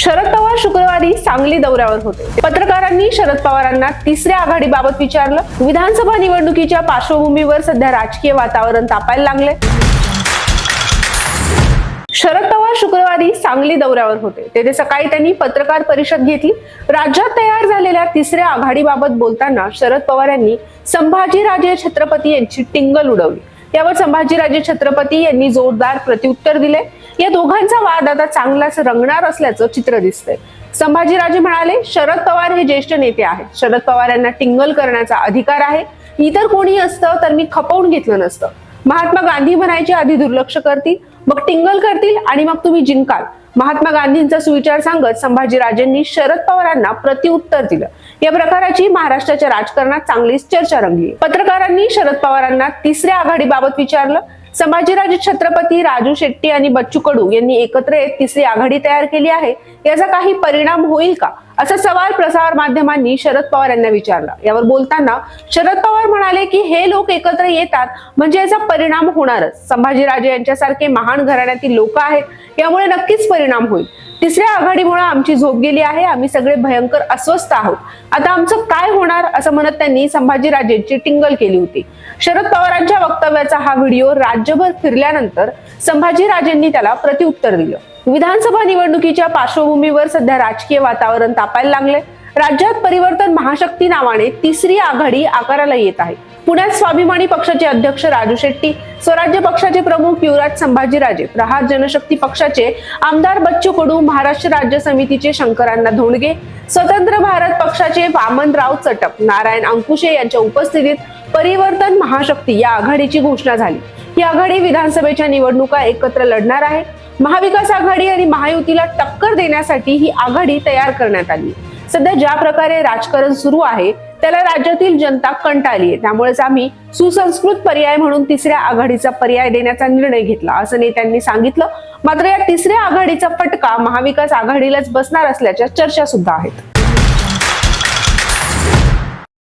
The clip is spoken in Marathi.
शरद पवार शुक्रवारी सांगली दौऱ्यावर होते. पत्रकारांनी शरद पवारांना तिसऱ्या आघाडीबाबत विचारलं. विधानसभा निवडणुकीच्या पार्श्वभूमीवर सध्या राजकीय वातावरण तापायला लागले शरद पवार शुक्रवारी सांगली दौऱ्यावर होते. तेथे सकाळी त्यांनी पत्रकार परिषद घेतली. राज्यात तयार झालेल्या तिसऱ्या आघाडीबाबत बोलताना शरद पवार यांनी संभाजीराजे छत्रपती यांची टिंगल उडवली. त्यावर संभाजीराजे छत्रपती यांनी जोरदार प्रत्युत्तर दिले या दोघांचा वाद आता चांगलाच रंगणार असल्याचं चित्र दिसतंय. संभाजीराजे म्हणाले शरद पवार हे ज्येष्ठ नेते आहेत. शरद पवार यांना टिंगल करण्याचा अधिकार आहे. इतर कोणी असतं तर मी खपवून घेतलं नसतं. महात्मा गांधी म्हणायचे आधी दुर्लक्ष करतील मग टिंगल करतील आणि मग तुम्ही जिंकाल. महात्मा गांधींचा सुविचार सांगत संभाजीराजेंनी शरद पवारांना प्रतिउत्तर दिलं. या प्रकाराची महाराष्ट्राच्या राजकारणात चांगलीच चर्चा रंगली. पत्रकारांनी शरद पवारांना तिसऱ्या आघाडीबाबत विचारलं. संभाजीराजे छत्रपती राजू शेट्टी आणि बच्चू कडू यांनी एकत्र येत तिसरी आघाडी तयार केली आहे. याचा काही परिणाम होईल का? असा सवाल प्रसार माध्यमांनी शरद पवार यांना विचारला. यावर बोलताना शरद पवार म्हणाले की हे लोक एकत्र येतात म्हणजे याचा परिणाम होणारच. संभाजीराजे यांच्यासारखे महान घराण्यातील लोक आहेत. यामुळे नक्कीच परिणाम होईल. तिसऱ्या आघाडीमुळे आमची झोप गेली आहे आम्ही सगळे भयंकर अस्वस्थ आहोत. आता आमचं काय होणार असं म्हणत त्यांनी संभाजीराजेंची टिंगल केली होती. शरद पवारांच्या वक्तव्याचा हा व्हिडिओ राज्यभर फिरल्यानंतर संभाजीराजेंनी त्याला प्रत्युत्तर दिलं. विधानसभा निवडणुकीच्या पार्श्वभूमीवर सध्या राजकीय वातावरण तापायला लागले राज्यात परिवर्तन महाशक्ती नावाने तिसरी आघाडी आकाराला येत आहे. पुण्यात स्वाभिमानी पक्षाचे अध्यक्ष राजू शेट्टी स्वराज्य पक्षाचे प्रमुख युवराज संभाजीराजे प्रहार जनशक्ती पक्षाचे आमदार बच्चू कडू महाराष्ट्र राज्य समितीचे शंकरांना धोंडगे स्वतंत्र भारत पक्षाचे वामनराव चटप नारायण अंकुशे यांच्या उपस्थितीत परिवर्तन महाशक्ती या आघाडीची घोषणा झाली. ही आघाडी विधानसभेच्या निवडणुका एकत्र लढणार आहे. महाविकास आघाडी आणि महायुतीला टक्कर देण्यासाठी ही आघाडी तयार करण्यात आली. सध्या ज्या प्रकारे राजकारण सुरू आहे त्याला राज्यातील जनता कंटाळली आहे. त्यामुळेच आम्ही सुसंस्कृत पर्याय म्हणून तिसऱ्या आघाडीचा पर्याय देण्याचा निर्णय घेतला असं नेत्यांनी सांगितलं. मात्र या तिसऱ्या आघाडीचा फटका महाविकास आघाडीलाच बसणार असल्याच्या चर्चा सुद्धा आहेत.